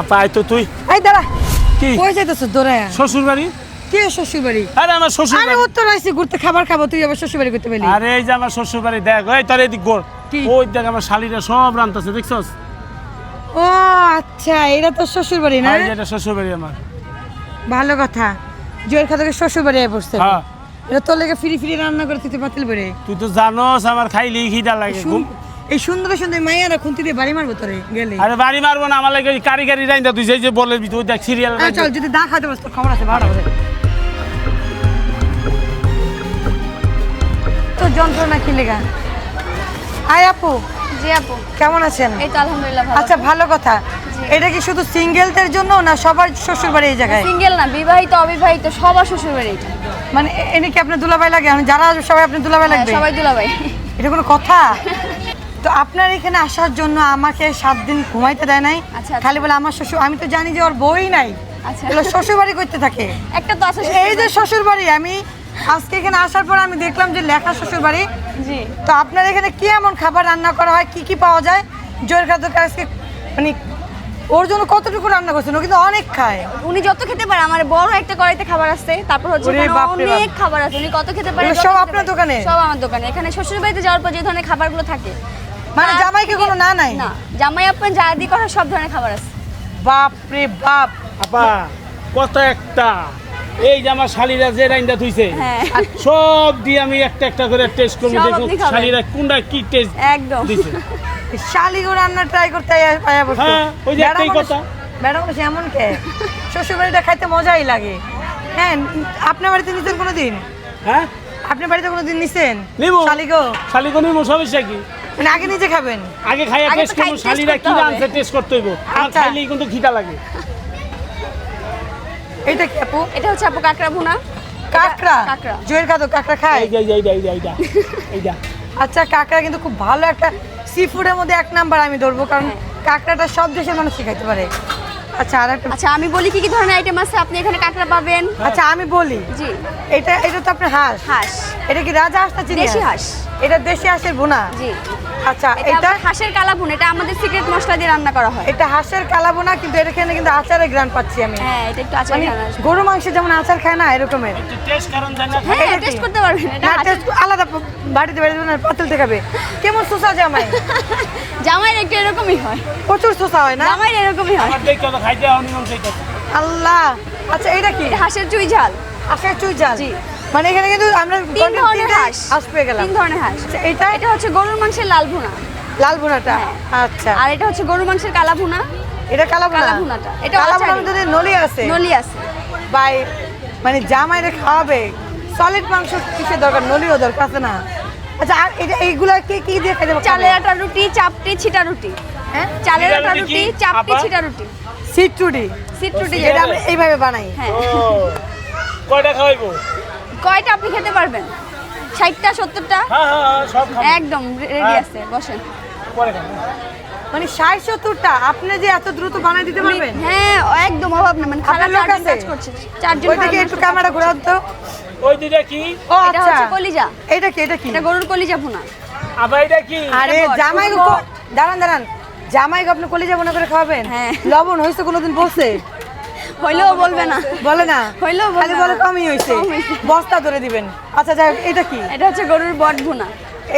আপা আয় তো তুই। এই দাঁড়া। কি? কই যাইতেছ দৌড়ায় শ্বশুর বাড়ি কে শ্বশুর বাড়ি আরে আমার শ্বশুর আরে উত্তর আইসি ঘুরতে খাবার খাব তুই আবার শ্বশুর বাড়ি করতে পেলি। আরে এই যে আমার শ্বশুর বাড়ি দেখ ওই তোর এদিক গোর ওই দেখ আমার শালিরা সব রান্তাছে দেখছস? ও আচ্ছা এটা তো শ্বশুর বাড়ি না এটা শ্বশুর বাড়ি আমার। ভালো কথা। জয়ের খাতাকে শ্বশুর বাড়ি আয় বসতে হ্যাঁ। এটা তোর লেগে ফ্রি ফ্রি রান্না করে তুই পাতিল বেড়ে তুই তো জানোস আমার খাইলেই খিদা লাগে। এই সুন্দর সুন্দর মাইয়ারা দিয়ে বাড়ি মারবো তোরে গেলে। আরে বাড়ি মারবো না আমার লাগে কারি কারি রাইন্দা তুই যে বলে তুই দেখ সিরিয়াল চল যদি তোর খবর আছে তোর যন্ত্রণা কি লেগা? আয় আপু। জি আপু। কেমন আছেন? এই তো আলহামদুলিল্লাহ ভালো। আচ্ছা ভালো কথা। এটা কি শুধু সিঙ্গেলদের জন্য না সবার শ্বশুর বাড়ি এই জায়গায়? সিঙ্গেল না বিবাহিত অবিবাহিত সবার শ্বশুর বাড়ি এটা। মানে এনে কি আপনার দুলাভাই লাগে? আমি যারা আসবে সবাই আপনার দুলাভাই হ্যাঁ, লাগবে? সবাই দুলাভাই। এটা কোনো কথা? তো আপনার এখানে আসার জন্য আমাকে সাত দিন ঘুমাইতে দেয় নাই। আচ্ছা, আচ্ছা। খালি বলে আমার শ্বশুর আমি তো জানি যে ওর বই নাই। আচ্ছা। শ্বশুর বাড়ি করতে থাকে। একটা তো এই যে শ্বশুর বাড়ি আমি আজকে এখানে আসার পর আমি দেখলাম যে লেখা শ্বশুর বাড়ি তো আপনার এখানে কি এমন খাবার রান্না করা হয়? কি কি পাওয়া যায়? জোর খাদ্য আজকে মানে ওর জন্য কতটুকু রান্না করছেন? ও কিন্তু অনেক খায়। উনি যত খেতে পারে আমার বড় একটা কড়াইতে খাবার আছে তারপর হচ্ছে। অনেক খাবার আছে উনি কত খেতে পারে সব আপনার দোকানে? সব আমার দোকানে। এখানে শ্বশুর বাড়িতে যাওয়ার পর যে ধরনের খাবারগুলো থাকে মানে জামাইকে কোনো না নাই? না জামাই আপন যা দি করা সব ধরনের খাবার আছে। বাপ রে বাপ। আপা কত একটা। এই যে আমার শালিরা যে রাইন্দা থুইছে হ্যাঁ। সব দিয়ে আমি একটা একটা করে টেস্ট করব সব দেখুন আপনি খাবেন। শালিরা কোনটা কি টেস্ট একদম। দিছে। শালিগো রান্না ট্রাই করতে বসতো। হ্যাঁ, ওই যে একটাই কথা। বেড়া মানুষ এমন কে? শ্বশুর বাড়িটা খাইতে মজাই লাগে। হ্যাঁ আপনার বাড়িতে নিছেন কোনোদিন? হ্যাঁ? আপনার বাড়িতে কোনোদিন নিছেন? নিবো। শালিগো? শালিগো নিবো সমস্যা কি? মানে আগে নিজে খাবেন? আগে খাইয়া টেস্ট করব শালিরা কি হবে। টেস্ট করতে হইব। আমার আচ্ছা। খাইলেই কিন্তু খিদা লাগে। এইটা কি আপু? এটা হচ্ছে আপু কাঁকড়া ভুনা। কাঁকড়া? কাঁকড়া। জয়ের খাদো কাঁকড়া খায়? এই যে এই এইটা এইটা এইটা আচ্ছা কাঁকড়া কিন্তু খুব ভালো একটা সি ফুডের মধ্যে এক নাম্বার আমি ধরবো কারণ হ্যাঁ। কাঁকড়াটা সব দেশের মানুষ খাইতে পারে। আচ্ছা আর একটা আচ্ছা আমি বলি কি কি ধরনের আইটেম আছে? আপনি এখানে কাঁকড়া পাবেন। আচ্ছা আমি বলি। জি। এটা এটা তো আপনার হাঁস। হাঁস। এটা কি রাজা হাঁস না চিনি দেশি হাঁস। এটা দেশি হাঁসের বোনা জি। আচ্ছা এটা হাঁসের কালা ভুন এটা আমাদের সিক্রেট মশলা দিয়ে রান্না করা হয়। এটা হাঁসের কালা বোনা কিন্তু এখানে কিন্তু আচারের গ্রান পাচ্ছি আমি। হ্যাঁ এটা একটু আচার মানে খাওয়া গরু মাংস যেমন আচার খায় না এরকমের। একটু টেস্ট কারণ জানি হ্যাঁ এটা টেস্ট করতে পারবেন এটা না হাঁসের- আলাদা বাড়িতে বাড়িতে বেড়ে না পাতিলতে খাবে। কেমন শোষা জামাই? জামাইয়ের একটু এরকমই হয়। প্রচুর শোষা হয় না? জামাইয়ের এরকমই হয়। আমার দেখতে তো খাইতে অনিয়ম সেইটা আল্লাহ! আচ্ছা এটা কি? হাঁসের চুই ঝাল। আখের চুই ঝাল। জি। মানে এখানে কিন্তু আমরা তিন ধরনের হাঁস। হাঁস পেয়ে গেলাম। তিন ধরনের হাঁস। আচ্ছা, এটা এটা হচ্ছে গরুর মাংসের লাল ভুনা। লাল বোনাটা হ্যাঁ। আচ্ছা। আর এটা হচ্ছে গরুর মাংসের কালা ভুনা। এটা কালা কালা ভুনাটা। এটা কালা। বোনার মধ্যে নলি আছে? নলি আছে। বাই মানে জামাইরে খাওয়াবে। সলিড মাংস কিসের দরকার? নলিও দরকার আছে না? আচ্ছা আর এটা এইগুলা কি কি দিয়ে খাইতে চালের আটা রুটি চাপটি ছিটা রুটি। হ্যাঁ? চালের আটা রুটি রুটি চাপটি ছিটা রুটি। সিট টুডি সিট রুটি। যেটা যেটা আমরা এইভাবে বানাই। হ্যাঁ। ও কয়টা খাওয়াইবো? কয়টা আপনি খেতে পারবেন? ষাটটা সত্তরটা? হ্যাঁ হ্যাঁ হ্যাঁ, একদম রেডি। আছে বসেন। মানে ষাট সত্তরটা আপনি যে এত দ্রুত বানাই দিতে পারবেন? হ্যাঁ একদম অভাব না মানে খারাপ লোক আছে? চারজন একটু ক্যামেরা ঘোরান তো। ওই দুইটা কি? ও এটা আচ্ছা। কলিজা। এটা কি এটা কি? এটা গরুর কলিজা ভুনা। আবার এটা কি? আরে জামাই দাঁড়ান দাঁড়ান। জামাই আপনি কলিজা মনে করে খাওয়াবেন? হ্যাঁ। লবণ হয়েছে কোনোদিন বলছে? হইলেও বলবে না। বলে না? হইলেও খালি বলে কমই হয়েছে হইছে। বস্তা ধরে দিবেন। আচ্ছা যাই হোক, এটা কি? এটা হচ্ছে গরুর বট ভুনা।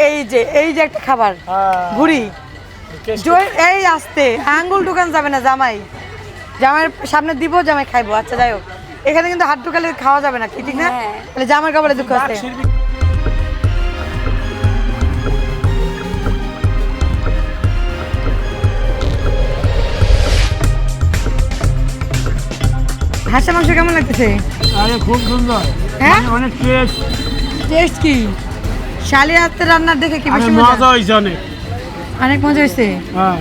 এই যে এই যে একটা খাবার। হ্যাঁ, ঘুড়ি। এই আসতে। আঙ্গুল দোকান যাবে না জামাই। জামাইয়ের সামনে দিব জামাই খাইবো। আচ্ছা যাই হোক। এখানে কিন্তু হাত ঢুকালে খাওয়া যাবে না কি ঠিক না? হ্যাঁ। তাহলে জামার কাপড়ে দুঃখ আছে। হাঁসের মাংস কেমন লাগতেছে? আরে খুব সুন্দর। হ্যাঁ? মানে অনেক টেস্ট টেস্ট কি? শালি হাতের রান্নার দেখে কি বেশি মজা? হয়েছে অনেক। অনেক মজা হয়েছে? হ্যাঁ।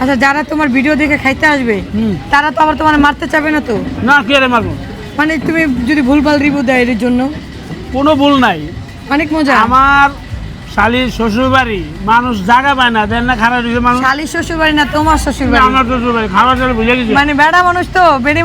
আচ্ছা যারা তোমার ভিডিও দেখে খাইতে আসবে তারা তো আবার তোমার মারতে চাবে না তো? না কি আরে মারবো? মানে তুমি যদি ভুলভাল রিভিউ দেয় এর জন্য? কোনো ভুল নাই। অনেক মজা? আমার শালির শ্বশুর বাড়ি মানুষ জায়গা পায় না দেন না খারাপ মানুষ। শালি শ্বশুর বাড়ি না তোমার শ্বশুর বাড়ি আমার শ্বশুর বাড়ি খাবার বুঝে গেছি। মানে বেড়া মানুষ তো বেড়ে